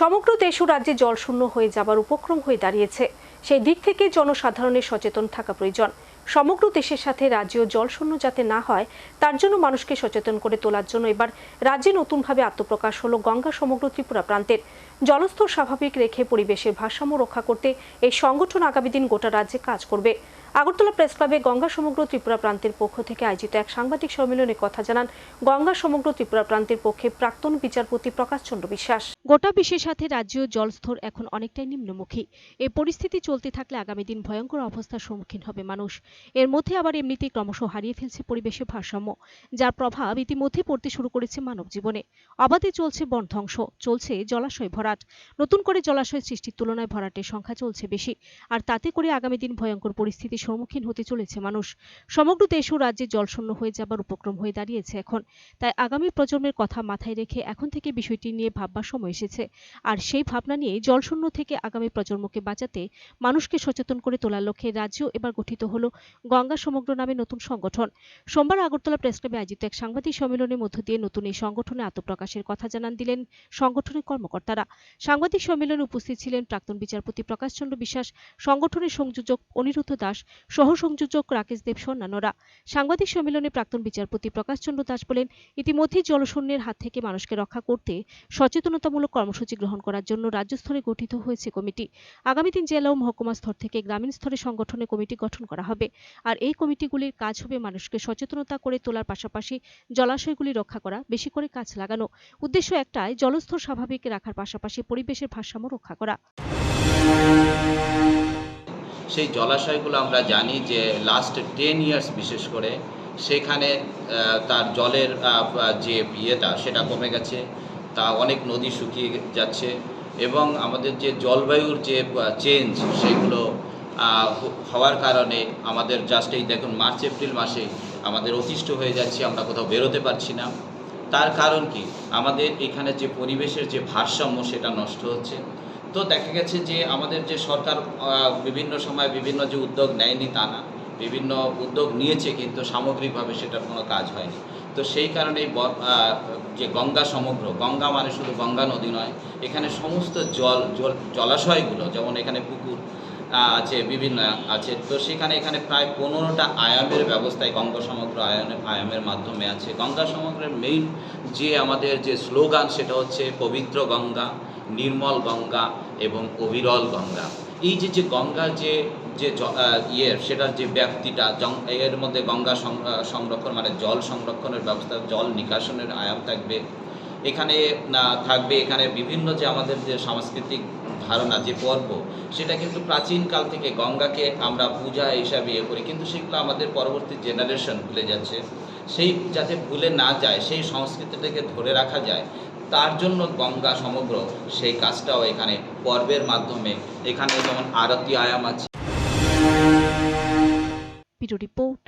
সমগ্র দেশ ও রাজ্যে জলশূন্য হয়ে যাবার উপক্রম হয়ে দাঁড়িয়েছে। সেই দিক থেকে জনসাধারণের সচেতন থাকা প্রয়োজন। সমগ্র দেশের সাথে রাজ্যেও জলশূন্য যাতে না হয়, তার জন্য মানুষকে সচেতন করে তোলার জন্য এবার রাজ্যে নতুনভাবে আত্মপ্রকাশ হলো গঙ্গা সমগ্র ত্রিপুরা প্রান্তের। জলস্তর স্বাভাবিক রেখে পরিবেশের ভারসাম্য রক্ষা করতে এই সংগঠন আগামী দিন গোটা রাজ্যে কাজ করবে। আগরতলা প্রেস ক্লাবে গঙ্গা সমগ্র ত্রিপুরা প্রান্তের পক্ষ থেকে আয়োজিত এক সাংবাদিক সম্মেলনে কথা জানান গঙ্গা সমগ্র ত্রিপুরা প্রান্তের পক্ষে প্রাক্তন বিচারপতি প্রকাশ চন্দ্র বিশ্বাস। গোটা বিশ্বের সাথে রাজ্য জলস্তর এখন অনেকটাই নিম্নমুখী। এই পরিস্থিতি চলতে থাকলে আগামী দিন ভয়ঙ্কর অবস্থার সম্মুখীন হবে মানুষ। এর মধ্যে আবার এমনিতেই ক্রমশ হারিয়ে ফেলছে পরিবেশের ভারসাম্য, যার প্রভাব ইতিমধ্যে পড়তে শুরু করেছে মানব জীবনে। অবাধে চলছে বন ধ্বংস, চলছে জলাশয় ভরাট। নতুন করে জলাশয় সৃষ্টির তুলনায় ভরাটের সংখ্যা চলছে বেশি, আর তাতে করে আগামী দিন ভয়ঙ্কর পরিস্থিতির সম্মুখীন হতে চলেছে মানুষ। সমগ্র দেশ ও রাজ্যে জলশূন্য হয়ে যাবার উপক্রম হয়ে দাঁড়িয়েছে এখন। তাই আগামী প্রজন্মের কথা মাথায় রেখে এখন থেকে বিষয়টি নিয়ে ভাববার সময় এসেছে। আর সেই ভাবনা নিয়ে জলশূন্য থেকে আগামী প্রজন্মকে বাঁচাতে মানুষকে সচেতন করে তোলার লক্ষ্যে রাজ্য এবার গঠিত হলো গঙ্গা সমগ্র নামে নতুন সংগঠন। সোমবার আগরতলা প্রেস ক্লাবে আয়োজিত এক সাংবাদিক সম্মেলনের মধ্য দিয়ে নতুন এই সংগঠনে আত্মপ্রকাশের কথা জানান দিলেন সংগঠনের কর্মকর্তারা। সাংবাদিক সম্মেলনে উপস্থিত ছিলেন প্রাক্তন বিচারপতি প্রকাশ চন্দ্র বিশ্বাস, সংগঠনের সংযোজক অনিরুদ্ধ দাস সহ সংযোজক রাকেশ দেব অন্যান্যরা সাংবাদিক সম্মেলনে প্রাক্তন বিচারপতি প্রকাশ চন্দ্র দাস বলেন ইতিমধ্যে জলশূন্যের হাত থেকে মানুষকে রক্ষা করতে সচেতনতামূলক কর্মসূচি গ্রহণ করার জন্য রাজ্য স্তরে গঠিত হয়েছে কমিটি। আগামী দিন জেলা ও মহকুমা স্তর থেকে গ্রামীণ স্তরে সংগঠনে কমিটি গঠন করা হবে। আর এই কমিটিগুলির কাজ হবে মানুষকে সচেতনতা করে তোলার পাশাপাশি জলাশয়গুলি রক্ষা করা, বেশি করে গাছ লাগানো। উদ্দেশ্য একটাই, জলস্তর স্বাভাবিক রাখার পাশাপাশি পরিবেশের ভারসাম্য রক্ষা করা। সেই জলাশয়গুলো আমরা জানি যে লাস্ট টেন ইয়ার্স বিশেষ করে, সেখানে তার জলের যে ইয়েটা, সেটা কমে গেছে, তা অনেক নদী শুকিয়ে যাচ্ছে এবং আমাদের যে জলবায়ুর যে চেঞ্জ সেগুলো হওয়ার কারণে আমাদের জাস্ট এই দেখুন মার্চ, এপ্রিল মাসে আমাদের অতিষ্ঠ হয়ে যাচ্ছে, আমরা কোথাও বেরোতে পারছি না। তার কারণ কি? আমাদের এখানে যে পরিবেশের যে ভারসাম্য সেটা নষ্ট হচ্ছে। তো দেখা গেছে যে আমাদের যে সরকার বিভিন্ন সময় বিভিন্ন যে উদ্যোগ নেয়নি তা না। বিভিন্ন উদ্যোগ নিয়েছে কিন্তু সামগ্রিকভাবে সেটার কোনো কাজ হয়নি। তো সেই কারণেই যে গঙ্গা সমগ্র, গঙ্গা মানে শুধু গঙ্গা নদী নয়, এখানে সমস্ত জল জল, জলাশয়গুলো, যেমন এখানে পুকুর আছে, বিভিন্ন আছে, তো সেখানে এখানে প্রায় পনেরোটা আয়ামের ব্যবস্থায় গঙ্গা সমগ্র আয়নের আয়ামের মাধ্যমে আছে। গঙ্গা সমগ্রের মেইন যে আমাদের যে স্লোগান সেটা হচ্ছে পবিত্র গঙ্গা। নির্মল গঙ্গা এবং অবিরল গঙ্গা। এই যে যে গঙ্গা যে যে ইয়ের সেটার যে ব্যক্তিটা এর মধ্যে গঙ্গা সংরক্ষণ মানে জল সংরক্ষণের ব্যবস্থা, জল নিকাশনের আয়াম থাকবে। এখানে থাকবে এখানে বিভিন্ন যে আমাদের যে সাংস্কৃতিক ধারণা, যে পর্ব, সেটা কিন্তু প্রাচীনকাল থেকে গঙ্গাকে আমরা পূজা হিসাবে ইয়ে করি। কিন্তু সেগুলো আমাদের পরবর্তী জেনারেশন ভুলে যাচ্ছে। সেই, যাতে ভুলে না যায়, সেই সংস্কৃতিটাকে ধরে রাখা যায় তার জন্য গঙ্গা সমগ্র সেই কাজটাও এখানে পর্বের মাধ্যমে। এখানে যেমন আরতি আয়াম আছে। রিপোর্ট